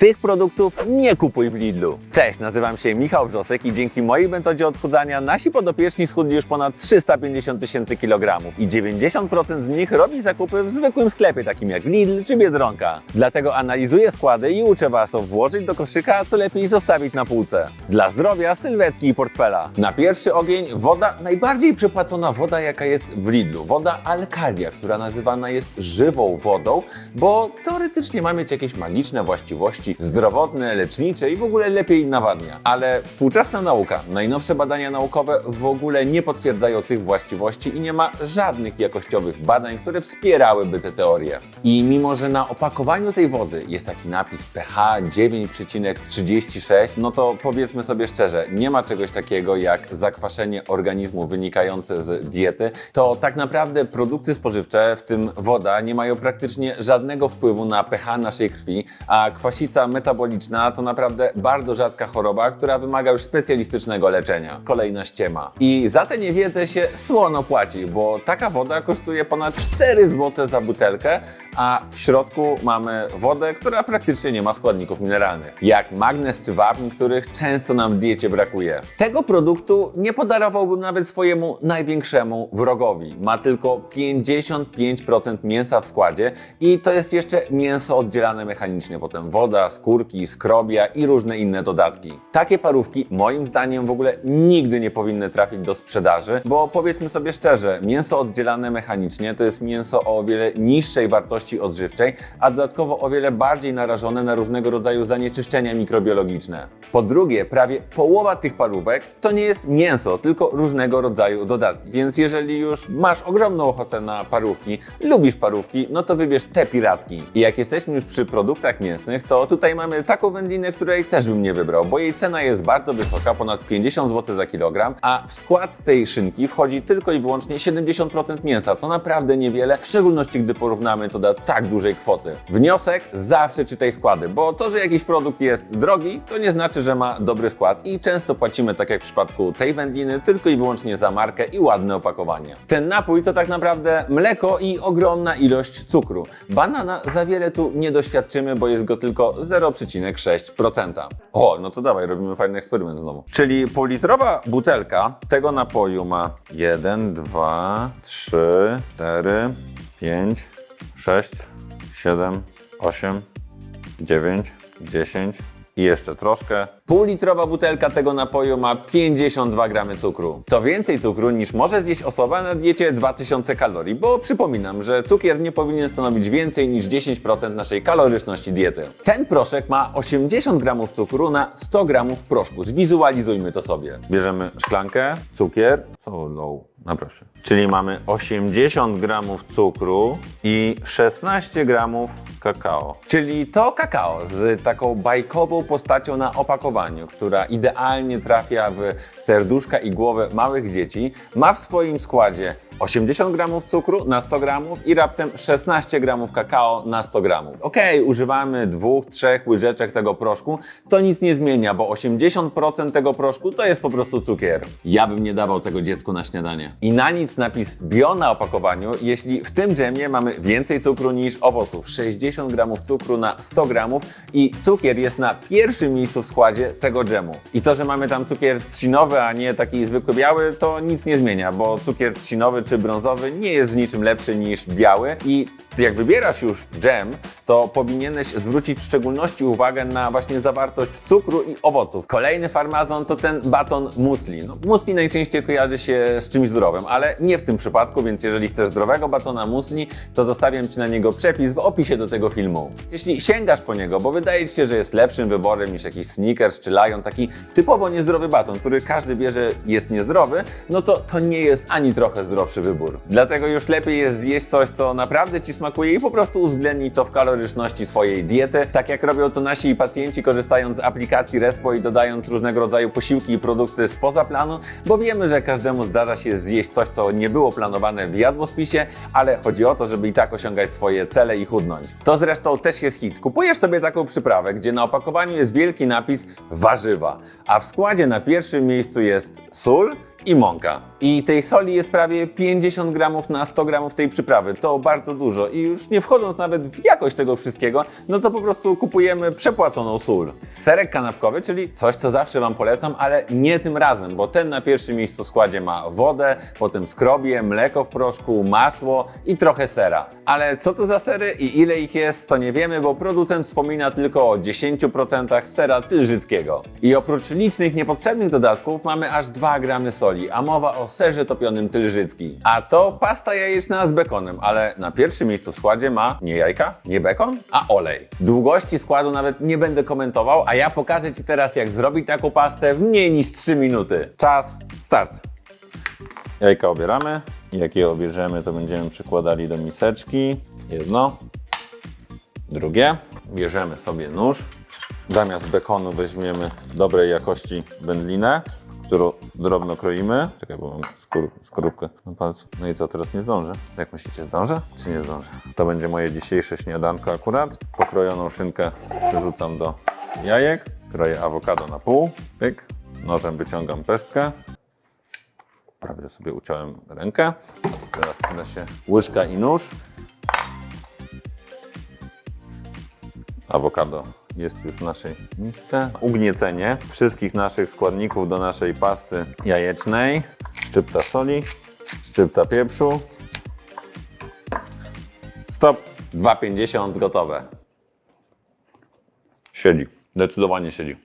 Tych produktów nie kupuj w Lidlu. Cześć, nazywam się Michał Wrzosek i dzięki mojej metodzie odchudzania nasi podopieczni schudli już ponad 350 tysięcy kilogramów i 90% z nich robi zakupy w zwykłym sklepie takim jak Lidl czy Biedronka. Dlatego analizuję składy i uczę Was co włożyć do koszyka, a co lepiej zostawić na półce. Dla zdrowia, sylwetki i portfela. Na pierwszy ogień woda, najbardziej przepłacona woda jaka jest w Lidlu. Woda Alkalia, która nazywana jest żywą wodą, bo teoretycznie ma mieć jakieś magiczne właściwości zdrowotne, lecznicze i w ogóle lepiej nawadnia. Ale współczesna nauka, najnowsze badania naukowe w ogóle nie potwierdzają tych właściwości i nie ma żadnych jakościowych badań, które wspierałyby te teorie. I mimo, że na opakowaniu tej wody jest taki napis pH 9,36, no to powiedzmy sobie szczerze, nie ma czegoś takiego jak zakwaszenie organizmu wynikające z diety, to tak naprawdę produkty spożywcze, w tym woda, nie mają praktycznie żadnego wpływu na pH naszej krwi, a kwasica metaboliczna to naprawdę bardzo rzadka choroba, która wymaga już specjalistycznego leczenia. Kolejna ściema. I za tę niewiedzę się słono płaci, bo taka woda kosztuje ponad 4 zł za butelkę, a w środku mamy wodę, która praktycznie nie ma składników mineralnych, jak magnez czy wapń, których często nam w diecie brakuje. Tego produktu nie podarowałbym nawet swojemu największemu wrogowi. Ma tylko 55% mięsa w składzie i to jest jeszcze mięso oddzielane mechanicznie, potem woda, skórki, skrobia i różne inne dodatki. Takie parówki moim zdaniem w ogóle nigdy nie powinny trafić do sprzedaży, bo powiedzmy sobie szczerze, mięso oddzielane mechanicznie to jest mięso o wiele niższej wartości odżywczej, a dodatkowo o wiele bardziej narażone na różnego rodzaju zanieczyszczenia mikrobiologiczne. Po drugie, prawie połowa tych parówek to nie jest mięso, tylko różnego rodzaju dodatki. Więc jeżeli już masz ogromną ochotę na parówki, lubisz parówki, no to wybierz te piratki. I jak jesteśmy już przy produktach mięsnych, to tutaj mamy taką wędlinę, której też bym nie wybrał, bo jej cena jest bardzo wysoka, ponad 50 zł za kilogram, a w skład tej szynki wchodzi tylko i wyłącznie 70% mięsa. To naprawdę niewiele, w szczególności gdy porównamy to do tak dużej kwoty. Wniosek, zawsze czytaj składy, bo to, że jakiś produkt jest drogi, to nie znaczy, że ma dobry skład i często płacimy, tak jak w przypadku tej wędliny, tylko i wyłącznie za markę i ładne opakowanie. Ten napój to tak naprawdę mleko i ogromna ilość cukru. Banana za wiele tu nie doświadczymy, bo jest go tylko 0,6%. O, no to dawaj, robimy fajny eksperyment znowu. Czyli półlitrowa butelka tego napoju ma 1, 2, 3, 4, 5, 6, 7, 8, 9, 10 i jeszcze troszkę. Półlitrowa butelka tego napoju ma 52 gramy cukru. To więcej cukru niż może zjeść osoba na diecie 2000 kalorii, bo przypominam, że cukier nie powinien stanowić więcej niż 10% naszej kaloryczności diety. Ten proszek ma 80 gramów cukru na 100 gramów proszku. Zwizualizujmy to sobie. Bierzemy szklankę, cukier, co low, no proszę. Czyli mamy 80 gramów cukru i 16 gramów kakao. Czyli to kakao z taką bajkową postacią na opakowaniu, która idealnie trafia w serduszka i głowę małych dzieci, ma w swoim składzie 80 gramów cukru na 100 gramów i raptem 16 gramów kakao na 100 gramów. Okej, używamy dwóch, trzech łyżeczek tego proszku, to nic nie zmienia, bo 80% tego proszku to jest po prostu cukier. Ja bym nie dawał tego dziecku na śniadanie. I na nic napis bio na opakowaniu, jeśli w tym dżemie mamy więcej cukru niż owoców. 60 gramów cukru na 100 gramów i cukier jest na pierwszym miejscu w składzie tego dżemu. I to, że mamy tam cukier trzcinowy, a nie taki zwykły biały, to nic nie zmienia, bo cukier trzcinowy czy brązowy nie jest w niczym lepszy niż biały i jak wybierasz już dżem, to powinieneś zwrócić w szczególności uwagę na właśnie zawartość cukru i owoców. Kolejny farmazon to ten baton musli. No, musli najczęściej kojarzy się z czymś zdrowym, ale nie w tym przypadku, więc jeżeli chcesz zdrowego batona musli, to zostawiam Ci na niego przepis w opisie do tego filmu. Jeśli sięgasz po niego, bo wydaje Ci się, że jest lepszym wyborem niż jakiś Snickers czy Lion, taki typowo niezdrowy baton, który każdy wie, że jest niezdrowy, no to to nie jest ani trochę zdrowszy wybór. Dlatego już lepiej jest zjeść coś, co naprawdę Ci smakuje i po prostu uwzględnij to w kaloryczności swojej diety, tak jak robią to nasi pacjenci korzystając z aplikacji Respo i dodając różnego rodzaju posiłki i produkty spoza planu, bo wiemy, że każdemu zdarza się zjeść coś, co nie było planowane w jadłospisie, ale chodzi o to, żeby i tak osiągać swoje cele i chudnąć. To zresztą też jest hit. Kupujesz sobie taką przyprawę, gdzie na opakowaniu jest wielki napis warzywa, a w składzie na pierwszym miejscu jest sól i mąka. I tej soli jest prawie 50 gramów na 100 gramów tej przyprawy. To bardzo dużo. I już nie wchodząc nawet w jakość tego wszystkiego, no to po prostu kupujemy przepłaconą sól. Serek kanapkowy, czyli coś, co zawsze Wam polecam, ale nie tym razem, bo ten na pierwszym miejscu składzie ma wodę, potem skrobie, mleko w proszku, masło i trochę sera. Ale co to za sery i ile ich jest, to nie wiemy, bo producent wspomina tylko o 10% sera tylżyckiego. I oprócz licznych niepotrzebnych dodatków mamy aż 2 gramy soli, a mowa o serze topionym tylżycki. A to pasta jajeczna z bekonem, ale na pierwszym miejscu w składzie ma nie jajka, nie bekon, a olej. Długości składu nawet nie będę komentował, a ja pokażę Ci teraz jak zrobić taką pastę w mniej niż 3 minuty. Czas, start! Jajka obieramy. Jak je obierzemy, to będziemy przykładali do miseczki. Jedno, drugie. Bierzemy sobie nóż. Zamiast bekonu weźmiemy dobrej jakości wędlinę, którą drobno kroimy. Czekaj, bo mam skór, skorupkę na palcu. No i co, teraz nie zdążę? Jak myślicie, zdążę czy nie zdążę? To będzie moje dzisiejsze śniadanko akurat. Pokrojoną szynkę przerzucam do jajek. Kroję awokado na pół. Pyk. Nożem wyciągam pestkę. Prawie sobie uciąłem rękę. Teraz przyda się łyżka i nóż. Awokado jest już w naszej misce. Ugniecenie wszystkich naszych składników do naszej pasty jajecznej. Szczypta soli, szczypta pieprzu. Stop. 2,50 gotowe. Siedzi. Zdecydowanie siedzi.